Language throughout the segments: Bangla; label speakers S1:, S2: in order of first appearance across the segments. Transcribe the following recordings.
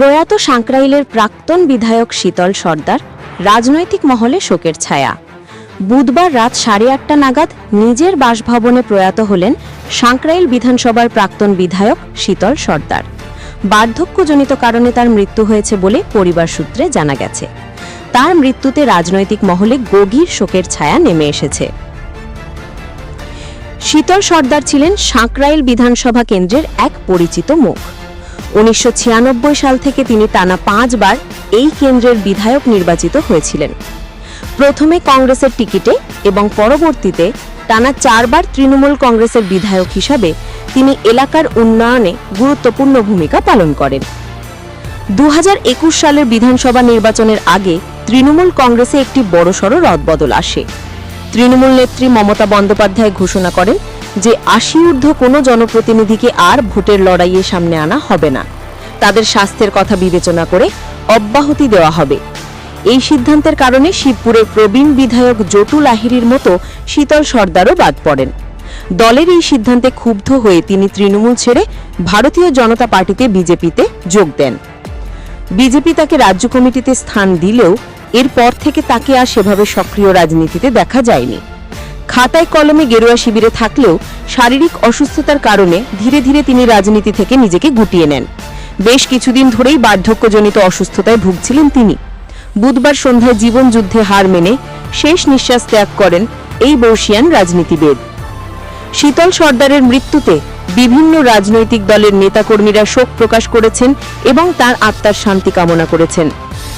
S1: প্রয়াত সাঁকরাইলের প্রাক্তন বিধায়ক শীতল সর্দার রাজনৈতিক মহলে শোকের ছায়া। বুধবার রাত সাড়ে আটটা নাগাদ নিজের বাসভবনে প্রয়াত হলেন সাঁকরাইল বিধানসভার প্রাক্তন বিধায়ক শীতল সর্দার। বার্ধক্যজনিত কারণে তার মৃত্যু হয়েছে বলে পরিবার সূত্রে জানা গেছে। তার মৃত্যুতে রাজনৈতিক মহলে গভীর শোকের ছায়া নেমে এসেছে। শীতল সর্দার ছিলেন সাঁকরাইল বিধানসভা কেন্দ্রের এক পরিচিত মুখ। উনিশশো সাল থেকে তিনি টানা পাঁচবার এই কেন্দ্রের বিধায়ক নির্বাচিত হয়েছিলেন। প্রথমে কংগ্রেসের টিকিটে এবং পরবর্তীতে টানা চারবার তৃণমূল কংগ্রেসের বিধায়ক হিসাবে তিনি এলাকার উন্নয়নে গুরুত্বপূর্ণ ভূমিকা পালন করেন। দু হাজার একুশ সালের বিধানসভা নির্বাচনের আগে তৃণমূল কংগ্রেসে একটি বড়সড় রদবদল আসে। তৃণমূল নেত্রী মমতা বন্দ্যোপাধ্যায় ঘোষণা করেন যে আশি ঊর্ধ্ব কোনো জনপ্রতিনিধিকে আর ভোটের লড়াইয়ে সামনে আনা হবে না। তাদের স্বাস্থ্যের কথা বিবেচনা করে অব্যাহতি দেওয়া হবে। এই সিদ্ধান্তের কারণে শিবপুরের প্রবীণ বিধায়ক জটু লাহিড়ির মতো শীতল সর্দারও বাদ পড়েন। দলের এই সিদ্ধান্তে ক্ষুব্ধ হয়ে তিনি তৃণমূল ছেড়ে ভারতীয় জনতা পার্টিতে বিজেপিতে যোগ দেন। বিজেপি তাকে রাজ্য কমিটিতে স্থান দিলেও এরপর থেকে তাকে আর সেভাবে সক্রিয় রাজনীতিতে দেখা যায়নি। খাতায় কলমে গেরুয়া শিবিরে থাকলেও শারীরিক অসুস্থতার কারণে ধীরে ধীরে তিনি রাজনীতি থেকে নিজেকে গুটিয়ে নেন। বেশ কিছুদিন ধরেই বার্ধক্যজনিত অসুস্থতায় ভুগছিলেন তিনি। বুধবার সন্ধ্যায় জীবন যুদ্ধে হার মেনে শেষ নিঃশ্বাস ত্যাগ করেন এই বর্ষিয়ান রাজনীতিবিদ। শীতল সর্দারের মৃত্যুতে বিভিন্ন রাজনৈতিক দলের নেতাকর্মীরা শোক প্রকাশ করেছেন এবং তার আত্মার শান্তি কামনা করেছেন।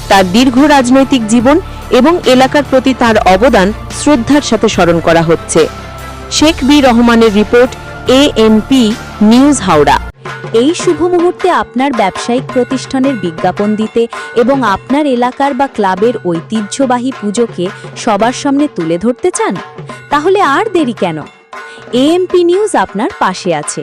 S1: তার দীর্ঘ রাজনৈতিক জীবন এবং এলাকার প্রতি তার অবদান শ্রদ্ধার সাথে স্মরণ করা হচ্ছে। শেখ বি রহমানের রিপোর্ট এএনপি নিউজ হাওড়া।
S2: এই শুভ মুহূর্তে আপনার ব্যবসায়িক প্রতিষ্ঠানের বিজ্ঞাপন দিতে এবং আপনার এলাকার বা ক্লাবের ঐতিহ্যবাহী পুজোকে সবার সামনে তুলে ধরতে চান? তাহলে আর দেরি কেন? এএমপি নিউজ আপনার পাশে আছে।